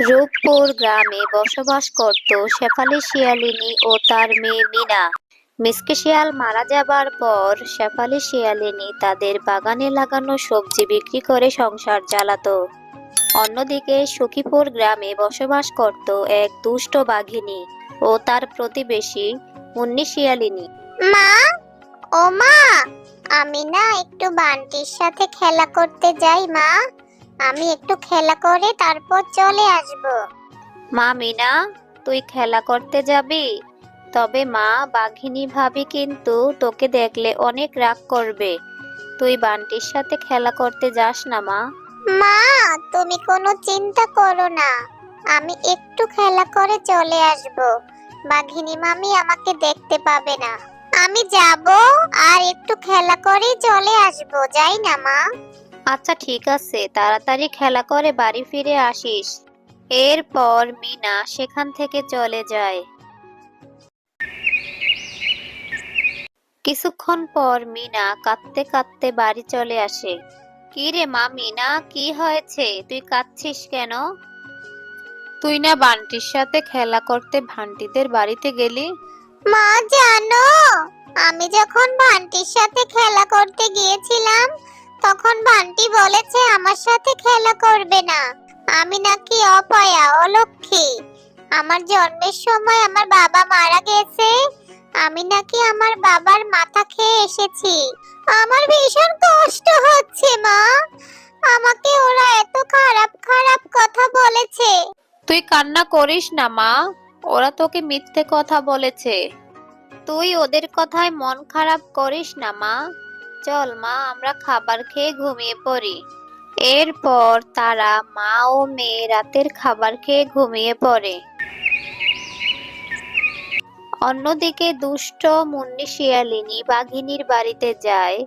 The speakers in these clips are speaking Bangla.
রূপপুর গ্রামে বসবাস করত শেফালি শিয়ালিনী ও তার মেয়ে মিনা। মিসকে শিয়াল মারা যাবার পর শেফালি শিয়ালিনী তাদের বাগানে লাগানো সবজি বিক্রি করে সংসার চালাতো। অন্যদিকে সুখীপুর গ্রামে বসবাস করত এক দুষ্ট বাঘিনী ও তার প্রতিবেশী মুন্নি শিয়ালিনী। মা? ও মা! আমি না একটু বান্টির সাথে খেলা করতে যাই, মা। আমি একটু খেলা করে তারপর চলে আসব। মা মিনা তুই খেলা করতে যাবি? তবে মা বাঘিনী ভাবি কিন্তু তোকে দেখলে অনেক রাগ করবে। তুই বান্টির সাথে খেলা করতে যাস না মা। মা তুমি কোনো চিন্তা করো না। আমি একটু খেলা করে চলে আসব। বাঘিনী মামি আমাকে দেখতে পাবে না। আমি যাব আর একটু খেলা করে চলে আসব যাই না মা? আচ্ছা ঠিক আছে, তাড়াতাড়ি খেলা করে বাড়ি ফিরে আসিস। এরপর মিনা সেখান থেকে চলে যায়। কিছুক্ষণ পর মিনা কাঁদতে কাঁদতে বাড়ি চলে আসে। কি রে মা, মিনা, কি হয়েছে? তুই কাঁদছিস কেন? তুই না বান্টির সাথে খেলা করতে ভান্টিদের বাড়িতে গেলি? মা, জানো, আমি যখন ভান্টির সাথে খেলা করতে গিয়েছিলাম তখন বান্টি বলেছে, আমার সাথে খেলা করবে না। আমি নাকি অপয়া, অলক্ষী। আমার জন্মের সময় আমার বাবা মারা গেছে। আমি নাকি আমার বাবার মাথা খেয়ে এসেছি। আমার ভীষণ কষ্ট হচ্ছে, মা। আমাকে ওরা এত খারাপ খারাপ কথা বলেছে। তুই কান্না করিস না, মা। ওরা তোকে মিথ্যে কথা বলেছে। তুই ওদের কথায় মন খারাপ করিস না, মা। চল, মা, আমরা খাবার খেয়ে ঘুমিয়ে পড়ি। এরপর তারা মা ও মেয়ে রাতের খাবার খেয়ে ঘুমিয়ে পড়ে। অন্যদিকে দুষ্ট মুন্নি শিয়ালিনী বাঘিনীর বাড়িতে যায়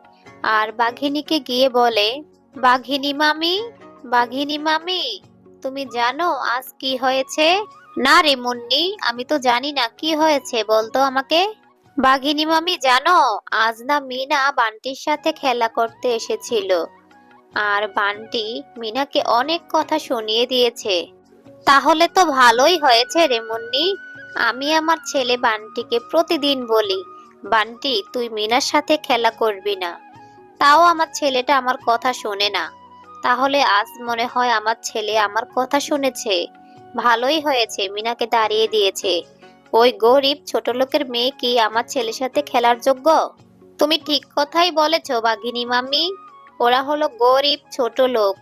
আর বাঘিনীকে গিয়ে বলে, বাঘিনী মামি বাঘিনী মামি, তুমি জানো আজ কি হয়েছে? না রে মুন্নি, আমি তো জানি না কি হয়েছে, বলতো আমাকে। বাঘিনী মামি, জানো, আজ না মিনা বান্টির সাথে খেলা করতে এসেছিল। আর বান্টি মিনাকে অনেক কথা শুনিয়ে দিয়েছে। তাহলে তো ভালোই হয়েছে রে মুন্নি। আমি আমার ছেলে বান্টিকে প্রতিদিন বলি, বান্টি, তুই মিনার সাথে খেলা করবি না। তাও আমার ছেলেটা আমার কথা শোনে না। তাহলে আজ মনে হয় আমার ছেলে আমার কথা শুনেছে। ভালোই হয়েছে, মিনাকে দাঁড়িয়ে দিয়েছে। ওই গরিব ছোট লোকের মেয়ে কি আমার ছেলের সাথে খেলার যোগ্য? তুমি ঠিক কথাই বলেছ, বাঘিনী মামি ওরা হলো গরিব ছোট লোক।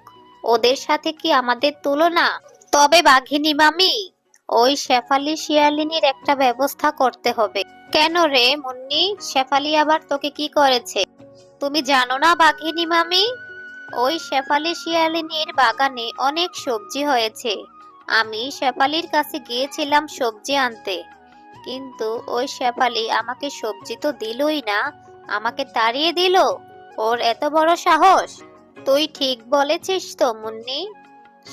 ওদের সাথে কি আমাদের তুলনা? তবে বাঘিনী মামি ওই শেফালি শিয়ালিনীর একটা ব্যবস্থা করতে হবে। কেন রে মুন্নি? শেফালি আবার তোকে কি করেছে? তুমি জানো না বাঘিনী মামি ওই শেফালি শিয়ালিনীর বাগানে অনেক সবজি হয়েছে। আমি শেফালির কাছে গিয়েছিলাম সবজি আনতে। কিন্তু ওই শেফালি আমাকে সবজি তো দিলই না, আমাকে তাড়িয়ে দিল। ওর এত বড় সাহস। তুই ঠিক বলেছিস তো, মুন্নি।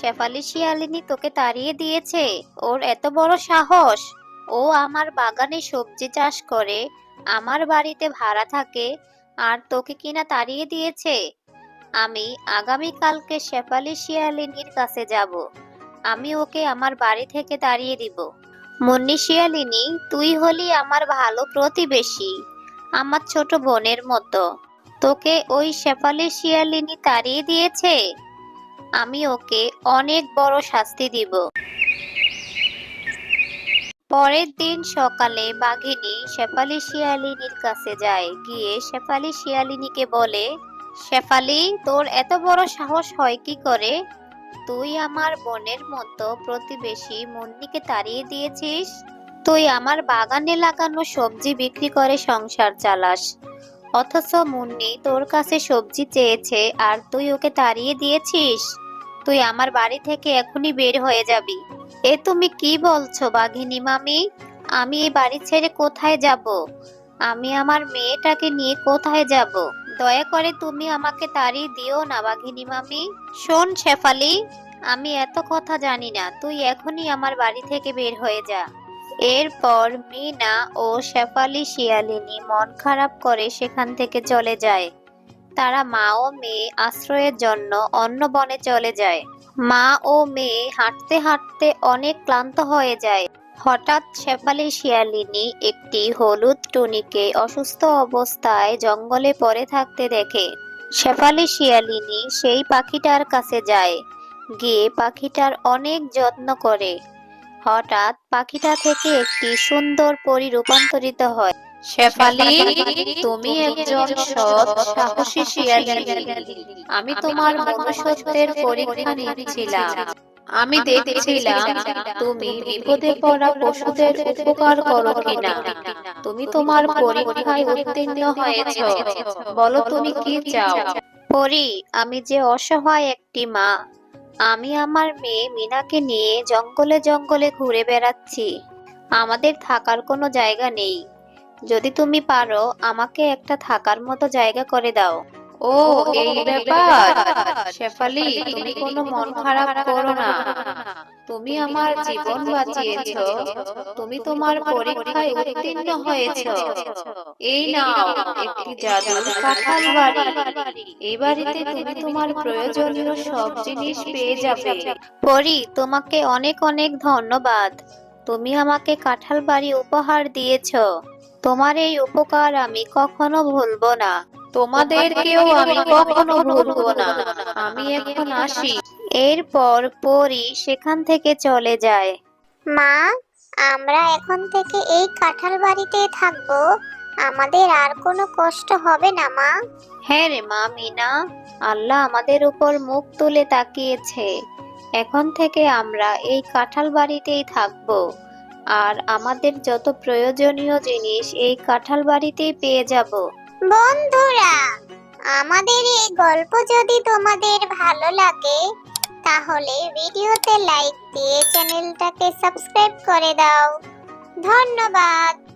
শেফালি শিয়ালিনী তোকে তাড়িয়ে দিয়েছে। ওর এত বড় সাহস। ও আমার বাগানে সবজি চাষ করে, আমার বাড়িতে ভাড়া থাকে, আর তোকে কিনা তাড়িয়ে দিয়েছে। আমি আগামী কালকে শেফালি শিয়ালিনীর কাছে যাব। আমি ওকে আমার বাড়ি থেকে তাড়িয়ে দিব। মুন্নি শিয়ালিনী, তুই হলি আমার ভালো প্রতিবেশী, আমার ছোট বোনের মতো। তোকে ওই শেফালি শিয়ালিনী তাড়িয়ে দিয়েছে? আমি ওকে অনেক বড় শাস্তি দিব। পরের দিন সকালে বাঘিনী শেফালি শিয়ালিনীর কাছে যায়, গিয়ে শেফালি শিয়ালিনীকে বলে, শেফালি, তোর এত বড় সাহস হয় কি করে? তুই আমার বোনের মতো প্রতিবেশী মুন্নিকে তাড়িয়ে দিয়েছিস? তুই আমার বাগানে লাগানো সবজি বিক্রি করে সংসার চালাস। অথচ মুন্নি তোর কাছে সবজি চেয়েছে আর তুই ওকে তাড়িয়ে দিয়েছিস? তুই আমার বাড়ি থেকে এখনই বের হয়ে যাবি। এ তুমি কি বলছো বাঘিনী মামি? আমি এই বাড়ি ছেড়ে কোথায় যাব? আমি আমার মেয়েটাকে নিয়ে কোথায় যাব? দয়া করে তুমি আমাকে তাড়িয়ে দিও না বাঘিনী মামি। শোন শেফালি, আমি এত কথা জানি না, তুই এখনই আমার বাড়ি থেকে বের হয়ে যা। এরপর মিনা ও শেফালি শিয়ালিনী মন খারাপ করে সেখান থেকে চলে যায়। তারা মা ও মেয়ে আশ্রয়ের জন্য অন্য বনে চলে যায়। মা ও মেয়ে হাঁটতে হাঁটতে অনেক ক্লান্ত হয়ে যায়। হঠাৎ শেফালি শিয়ালিনী একটি হলুদ টুনিকে অসুস্থ অবস্থায় জঙ্গলে পড়ে থাকতে দেখে। শেফালি শিয়ালিনী সেই পাখিটার কাছে যায়, গিয়ে পাখিটার অনেক যত্ন করে। হঠাৎ পাখিটা থেকে একটি সুন্দর পরি রূপান্তরিত হয়। শেফালি, তুমি একজন সৎ, সাহসী শিয়ালিনী। আমি তোমার মনুষ্যত্বের পরীক্ষা নিচ্ছিলাম আমি দেখছিলাম তুমি বিপদে পড়া পশুদের উপকার করো কিনা। তুমি তোমার পরীক্ষায় উত্তীর্ণ হয়েছো। বলো তুমি কি চাও? পরি আমি যে অসহায় একটি মা আমি আমার মেয়ে মিনাকে নিয়ে জঙ্গলে জঙ্গলে ঘুরে বেড়াচ্ছি। আমাদের থাকার কোনো জায়গা নেই। যদি তুমি পারো আমাকে একটা থাকার মতো জায়গা করে দাও। ও, এই ব্যাপার, শেফালি, তুমি কোনো মন খারাপ করো না। তুমি আমার জীবন বাঁচিয়েছো, তুমি তোমার পরীক্ষায় উত্তীর্ণ হয়েছো। এই নাও, একটি জাদুর কাঁঠাল বাড়ি। এই বাড়িতে তুমি তোমার প্রয়োজনীয় সব জিনিস পেয়ে যাবে। পরি, তোমাকে অনেক অনেক ধন্যবাদ। তুমি আমাকে কাঁঠাল বাড়ি উপহার দিয়েছ। তোমার এই উপকার আমি কখনো ভুলবো না। তোমাদেরকেও আমি কখনো ভুলবো না। আমি এখন আসি। এরপর পরি সেখান থেকে চলে যায়। মা আমরা এখন থেকে এই কাঁঠাল বাড়িতেই থাকব। আমাদের আর কোনো কষ্ট হবে না মা। হ্যাঁ রে মা মিনা। আল্লাহ আমাদের উপর মুখ তুলে তাকিয়েছে। এখন থেকে আমরা এই কাঁঠাল বাড়িতেই থাকব। আর আমাদের যত প্রয়োজনীয় জিনিস এই কাঁঠাল বাড়িতেই পেয়ে যাব। বন্ধুরা, আমাদের এই গল্প যদি তোমাদের ভালো লাগে, তাহলে ভিডিওতে লাইক দিয়ে চ্যানেলটাকে সাবস্ক্রাইব করে দাও। ধন্যবাদ।